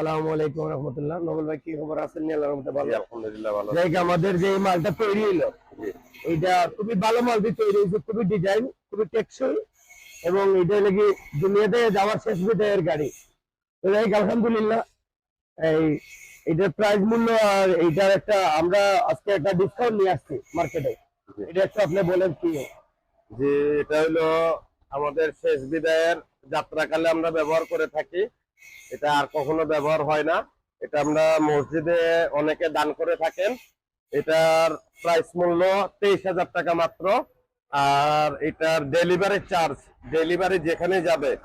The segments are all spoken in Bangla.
সালামু আলাইকুম রহমতুল্লাহ। নবল ভাই কি খবর আছেন? আল্লাহর মধ্যে ভালো? আলহামদুলিল্লাহ ভালো। যাই আমাদের যে এই মালটা তৈরি হলো এটা খুবই ভালো মাল দিয়ে তৈরি হয়েছে খুবই ডিজাইন খুবই টেকসই এবং এটা নাকি দুনিয়াতে যাওয়ার শেষ বিদায়ের গাড়ি। তো যাই আলহামদুলিল্লাহ এই এটার প্রাইস মূল্য আর একটা আমরা আজকে একটা ডিসকাউন্ট নিয়ে আসছি মার্কেটে এটা একটু আপনি বলেন কি? যে এটা হলো আমাদের শেষ বিদায়ের যাত্রাকালে আমরা ব্যবহার করে থাকি। এটা আর কখনো ব্যবহার হয় না। এটা আমরা মসজিদে অনেকে দান করে থাকেন। এটার প্রাইস মূল্য তেইশ হাজার টাকা মাত্র। আর এটার ডেলিভারি চার্জ ডেলিভারি যেখানে যাবে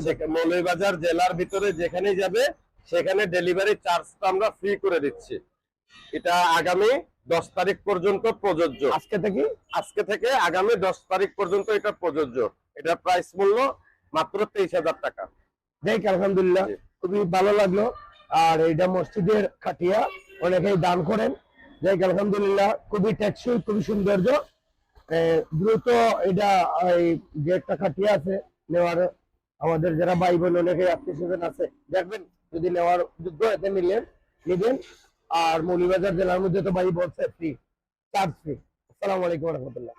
সেখা- জেলার ভিতরে যেখানে যাবে সেখানে ডেলিভারি চার্জটা আমরা ফ্রি করে দিচ্ছি। এটা আগামী দশ তারিখ পর্যন্ত প্রযোজ্য। আজকে থেকে? আজকে থেকে আগামী দশ তারিখ পর্যন্ত এটা প্রযোজ্য। এটা প্রাইস মূল্য মাত্র তেইশ হাজার টাকা। দেখ আলহামদুলিল্লাহ খুবই ভালো লাগল। আর এটা মসজিদের খাটিয়া অনেকেই দান করেন। যাই আলহামদুলিল্লাহ খুবই টেকসই খুবই সৌন্দর্য। দ্রুত এটা এই যে একটা খাটিয়া আছে নেওয়ার আমাদের যারা ভাই বোন অনেকে আত্মীয় স্বজন আছে দেখবেন যদি নেওয়ার যোগ্য এতে নিলেন নেবেন। আর মৌলিবাজার জেলার মধ্যে তো ভাই বলছে ফ্রি চার্জ ফ্রি আসসালামু আলাইকুম রহমতুল্লাহ।